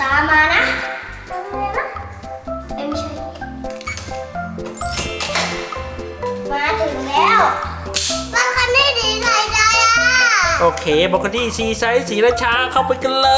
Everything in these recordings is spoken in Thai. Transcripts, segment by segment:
ตามมานะเอ้ยไม่ใช่มาถึงแล้วบ้านคันนี้ดีใจใจอะโอเคบอกกันที่ซีไซส์สีราชาเข้าไปกันเล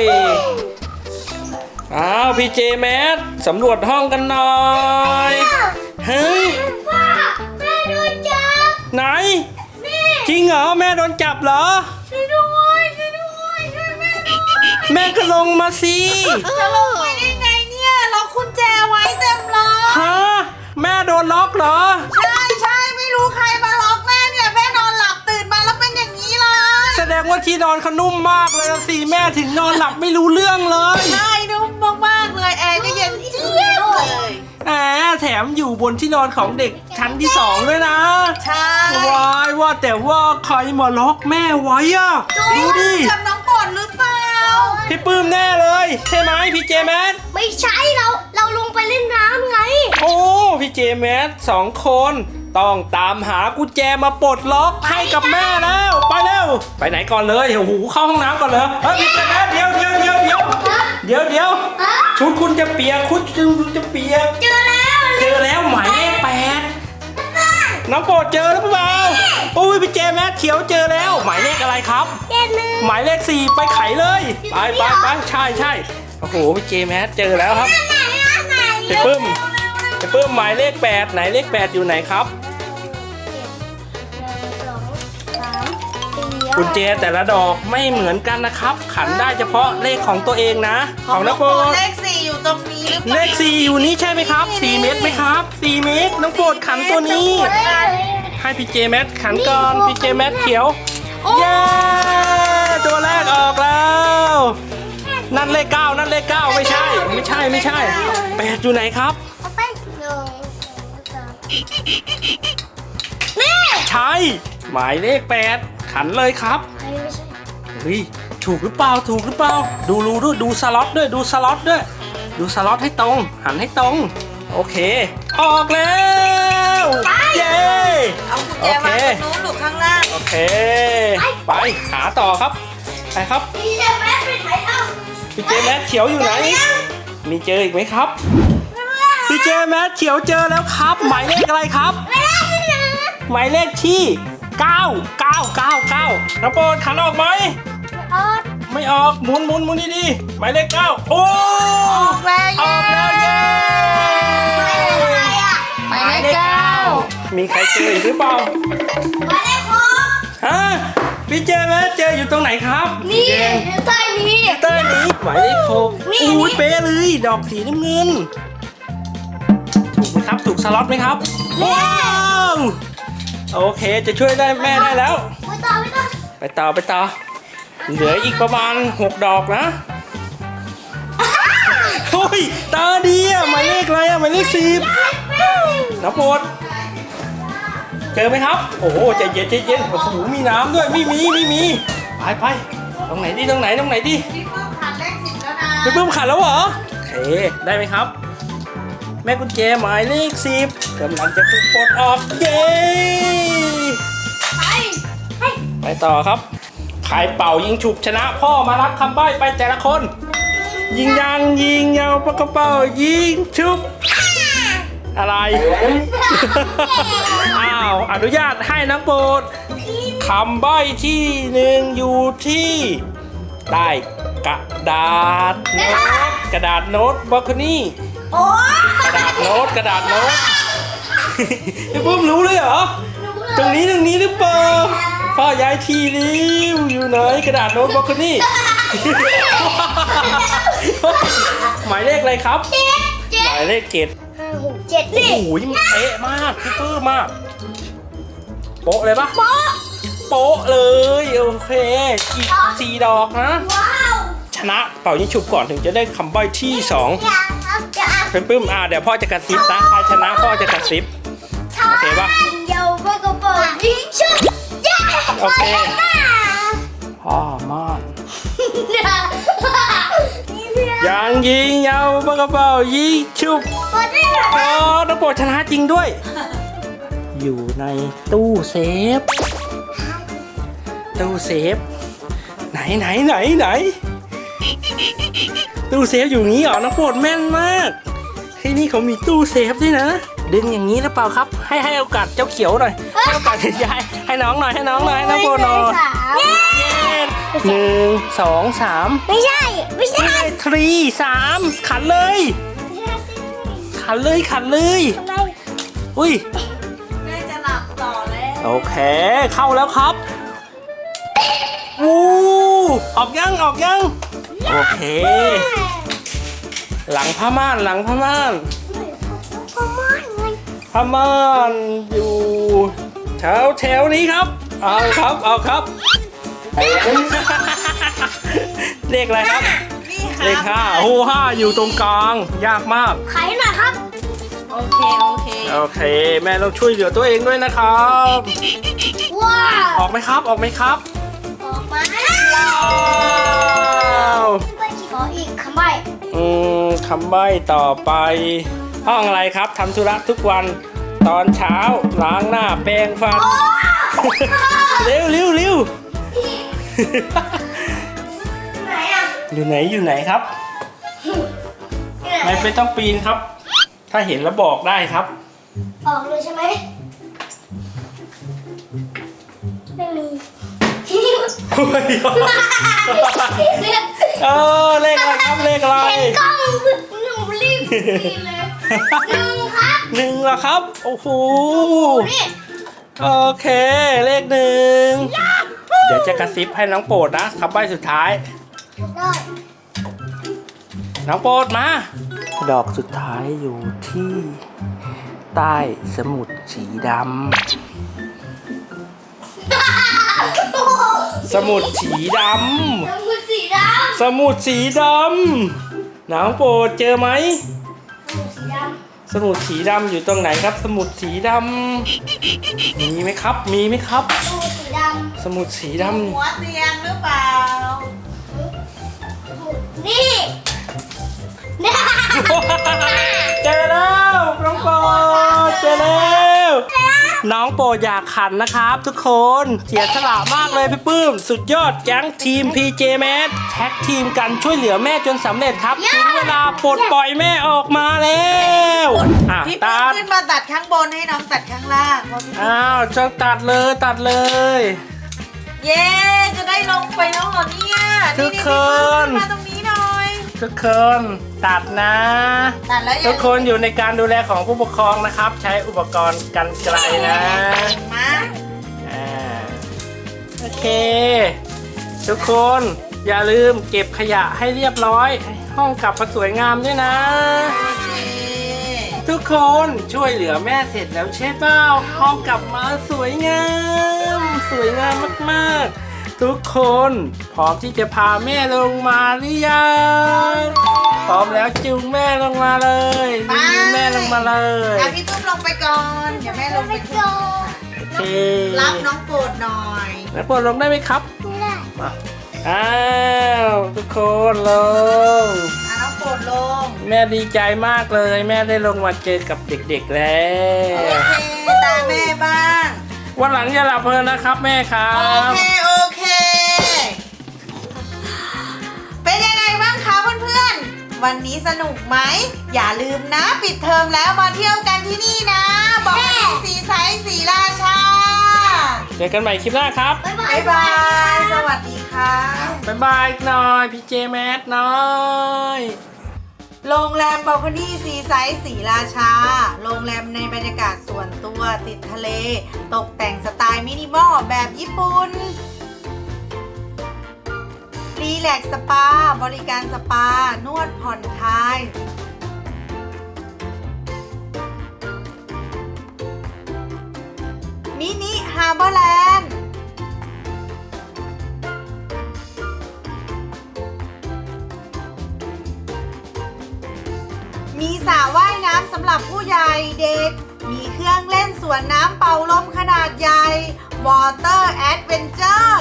ย อ้าวพี่เจแมสสำรวจห้องกันหน่อย เฮ้ย พ่อแม่ดูจับไหน นี่ จริงเหรอ แม่โดนจับเหรอ แม่ก็ลงมาสิจะลงไปได้ไงเนี่ยล็อกกุญแจไว้เต็มเลยฮะแม่โดนล็อกเหรอ ใช่ใช่ไม่รู้ใครมาล็อกแม่เนี่ยแม่นอนหลับตื่นมาแล้วเป็นอย่างนี้เลยแสดงว่าที่นอนเขานุ่มมากเลยอะสิแม่ถึงนอนหลับไม่รู้เรื่องเลยใช่นุ่มมากๆเลยแอร์ก็เย็นเจี๊ยบเลยแหมแถมอยู่บนที่นอนของเด็กชั้นที่สองด้วยนะ ใช่วายว่าแต่ว่าใครมาล็อกแม่ไว้อะดูดิจำน้อง พี่ปื้มแน่เลย ใช่ไหมพี่เจแมสไม่ใช่เราเราลงไปเล่นน้ำไง โอ้พี่เจแมสสองคน ต้องตามหากุญแจมาปลดล็อกให้กับแม่แล้ว ไปเร็วไปไหนก่อนเลยโอ้โหเข้าห้องน้ำก่อนเลยเฮ้ยพี่เจแมสเดี๋ยวเดี๋ยวเดี๋ยวเดี๋ยวเดี๋ยวเดี๋ยวชุดคุณจะเปียกคุณคุณจะเปียกเจอแล้วเจอแล้วหมายเลขแปดน้องโปรดเจอแล้วเปล่าโอ้ ยพี่เจแมสเขียวเจอแล้ว หมายเลขอะไรครับ เจ็ดหนึ่งหมายเลขสี่ไปไขเลย ไปไปไปใช่ใช่โอ้โหพี่เจแมสเจอแล้วครับไหนอะไหนไปปึ้มไปปึ้มหมายเลขแปดไหนเลขแปดอยู่ไหนครับสองสามสี่กุญแจแต่ละดอกไม่เหมือนกันนะครับ ขันได้เฉพาะเลขของตัวเองนะ ของน้องโปรดเลขสี่อยู่ตรงนี้หรือเปเลล่าขสี่อยู่นี้ใช่ไหมครับสี่เมตรไหมครับสี่เมตรน้องโปรดขันตัวนี้ ให้พี่เจแมสขันก่อนพี่เจแมสเขียว เย้ ตัวแรกออกแล้ว นั่นเลขเก้านั่นเลขเก้าไม่ใช่ ไม่ใช่ไม่ใช่แปดอยู่ไหนครับเอาไปหนึ่งสองนี่ใช่หมายเลขแปดขันเลยครับเฮ้ยไม่ใช่เฮ้ยถูกหรือเปล่าถูกหรือเปล่า ดูรูด้วยดูสล็อตด้วยดูสล็อตด้วย ดูสล็อตให้ตรง หันให้ตรง โอเค ออกแล้ว เย้ เอากุญแจวางตรงนู้นหรือข้างล่างโอเค ไป หาต่อครับ ไปครับ พี่จะแม่ไปไหนเอ้าพี่เจแมสเขียวอยู่ไหน มีเจออีกไหมครับ พี่เจแมสเขียวเจอแล้วครับ หมายเลขอะไรครับไม่ได้ที่ไหนหมายเลขที่ 9 9 9 9น้ำโปรดขันออกไหมออดไม่ออกหมุนหมุนหมุนดีๆหมายเลข9โอ้ออกแล้วออกแล้วเย้อะไรอะหมายเลขเก้า มีใครเจออีกหรือเปล่าหมายเลขหกฮะพี่เจแมสเจออยู่ตรงไหนครับนี่สีแดงใต้นี้เต้ยนี้หมายเลขหกนี่อุ้ยเป๊ะเลยดอกสีน้ำเงิน ถูกไหมครับถูกสล็อตไหมครับว้าวโอเคจะช่วยได้แม่ได้แล้วไม่ต่อไม่ต่อไปต่อไปต่อเหลืออีกประมาณ6ดอกนะโอ้ยตาดีอะหมายเลขอะไรอะหมายเลขสิบน้ำโปรด เจอไหมครับ โอ้โหใจเย็นใจเย็นโอ้โหมีน้ำด้วยไม่มีไม่มีไปไปตรงไหนดีตรงไหนตรงไหนดีพี่เพิ่มขันเลขสิบแล้วนะพี่ปื้มขันแล้วเหรอโอเคได้ไหมครับ แม่กุญแจหมายเลขสิบกำลังจะถูกปลดออกเย้ไปไปไปต่อครับใครเป่ายิงฉุบชนะพ่อมารับคำใบ้ไปแต่ละคน ยิงยางยิงยาวปากกระเป๋ายิงชุบอะไรอ้าวอนุญาตให้นักโปรดคำใบ้ที่หนึ่งอยู่ที่ใต้กระดาษโน้ตกระดาษโน้ตบล็อกนี่โอ้กระดาษโน้ตกระดาษโน้ตพี่ปุ้มรู้เลยเหรอ ตรงนี้ตรงนี้หรือเปล่าพ่อย้ายทีริ้วอยู่ไหนกระดาษโน้ตบล็อกนี่หมายเลขอะไรครับเจ็ดเจ็หดมายเลขเจ็ดห้าหกเจ็ดโอ้นี่โหมันเป๊ะมากพี่ปื้มมากโป๊ะเลยปะโป๊ะโป๊ะเลย โอเค อีกสี่ดอกนะ ว้าวชนะเป่ายิงฉุบก่อนถึงจะได้คำใบ้ที่สองยังครับจะอ่านเป็นปื้มอ่าเดี๋ยวพ่อจะกระซิบนะใครชนะพ่อจะกระซิบโอเคปะเดี๋ยวก็กระเป๋ายิงชุบเย้โอเค ไปแล้วพ่อมากนะนี่เพื่อนยางยิงยาวปากกระเป๋ายิงฉุบกดได้เหรออ๋อน้องโปรดชนะจริงด้วย อยู่ในตู้เซฟ ตู้เซฟ ไหนไหนไหนไหน ตู้เซฟอยู่นี้เหรอน้องโปรดแม่นมากที่นี่เขามีตู้เซฟด้วยนะ ดึงอย่างนี้หรือเปล่าครับ ให้ให้โอกาสเจ้าเขียวหน่อยให้โอกาสยายให้น้องหน่อยให้น้องหน่อยให้น้องโปรดหน่อยสามเย้หนึ่งสองสามไม่ใช่ไม่ใช่ ไม่ใช่ทรีสามขันเลย ขันเลยขันเลยทำไมอุ้ย โอเค เข้าแล้วครับวู้ออกยังออกยัง โอเค หลังผ้าม่านหลังผ้าม่านพ่อม่านไงผ้าม่านอยู่แถวแถวนี้ครับ เอาครับเอาครับ เลขอะไรครับนี่ค่ะเลขห้าโอ้ห้าอยู่ตรงกลาง ยากมากขายหน่อยครับ โอเค โอเค โอเค แม่ต้องช่วยเหลือตัวเองด้วยนะครับ ว้าว ออกไหมครับออกไหมครับออกมาว้าวไปขออีกคำใบ้อืมคำใบ้ต่อไป ห้องอะไรครับทำธุระทุกวันตอนเช้าล้างหน้าแปรงฟัน เร็วเร็วเร็วไหนอะอยู่ไหนอยู่ไหนครับที่ไหนไม่ไม่ต้องปีนครับ ถ้าเห็นแล้วบอกได้ครับ ออกเลยใช่ไหมไม่มีเออเลขอะไรครับเลขอะไร เห็นกล้องหนูรีบกินเลยหนึ่งครับหนึ่งเหรอครับ โอ้โห นี่โอเค เลขหนึ่ง เดี๋ยวจะกระซิบให้น้องโปรดนะคำใบ้สุดท้าย ได้ น้องโปรดมา ดอกสุดท้ายอยู่ที่ใต้สมุดสีดำ สมุดสีดน้ำมือสีดำสมุดสีดำ น้องโปรดเจอไหมำสมุดสีดสมุดสีดำอยู่ตรงไหนครับ สมุดสีดำ มีไหมครับ มีไหมครับำสมุดสีดสมุดสีดหัวเตียงหรือเปล่าำนี่นี่ น้องโปรดอยากขันนะครับ ทุกคนเสียสละมากเลยพี่ปื้ม สุดยอดแก๊งทีม PJ m a t แท็กทีมกันช่วยเหลือแม่จนสำเร็จครับถึงเวลาปลดปล่อยแม่ออกมาแล้วอะพี่ตัปื้มดขึ้นมาตัดข้างบนให้น้องตัดข้างล่างเพราะพี่ปื้มอ้าวจะตัดเลยตัดเลย เย้จะได้ลงไปแล้วเหรอเนี่ยทุกคนนี่ๆพี่ปื้มขึ้นมาตรงนี้หน่อย ทุกคนตัดนะ ตัดแล้วอย่าทุกคนอยู่ในการดูแลของผู้ปกครองนะครับ ใช้อุปกรณ์กันไกลนะมาอ่าโอเค ทุกคนอย่าลืมเก็บขยะให้เรียบร้อยห้องกลับมาสวยงามด้วยนะ โอเคทุกคนช่วยเหลือแม่เสร็จแล้วใช่เปล่าห้องกลับมาสวยงาม สวยงามมากๆ ทุกคนพร้อมที่จะพาแม่ลงมาหรือยังพร้อมแล้วจูงแม่ลงมาเลยจูงแม่ลงมาเลยอะพี่ปื้มลงไปก่อน เดี๋ยวแม่ลงไปไม่โจก่อนโอเครับน้องโปรดหน่อย แล้วปลดลงได้ไหมครับไม่ได้มาอ้าวทุกคนลง อะน้องโปรดลง แม่ดีใจมากเลย แม่ได้ลงมาเจอกับเด็กๆแล้โอว เค ตาแม่บ้าง วันหลังอย่าหลับเพลินนะครับแม่ครัโอบ เค วันนี้สนุกไหม อย่าลืมนะ ปิดเทอมแล้วมาเที่ยวกันที่นี่นะ บอกให้สีไซส์สีราชา เจอกันใหม่คลิปหน้าครับ บ๊ายบาบ๊ายย บาย สวัสดีค่ะ บ๊ายบายหน่อยพี่เจแมสหน่อย โรงแรมบ a ลคอนี่ซีไซส์สีราชา โรงแรมในบรรยากาศส่วนตัวติดทะเล ตกแต่งสไตล์มินิมอลแบบญี่ปุ่น รีแลกซ์สปา บริการสปา นวดผ่อนคลาย มินิฮาร์เบอร์แลนด์มีสระว่ายน้ำสำหรับผู้ใหญ่เด็ก มีเครื่องเล่นสวนน้ำเป่าลมขนาดใหญ่ Water Adventure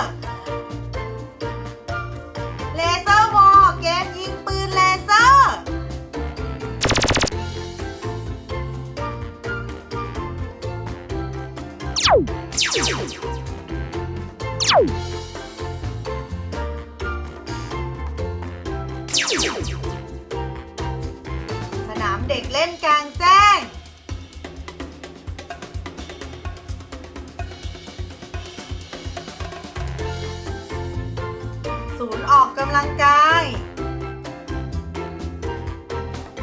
เลเซอร์วอลเกมยิงปืนเลเซอร์ สนามเด็กเล่นกลางแจ้ง อกกำลังกาย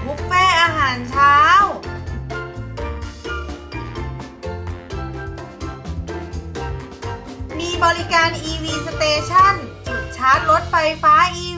บุฟเฟ่อาหารเช้า มีบริการ EV Station จุดชาร์จรถไฟฟ้า EV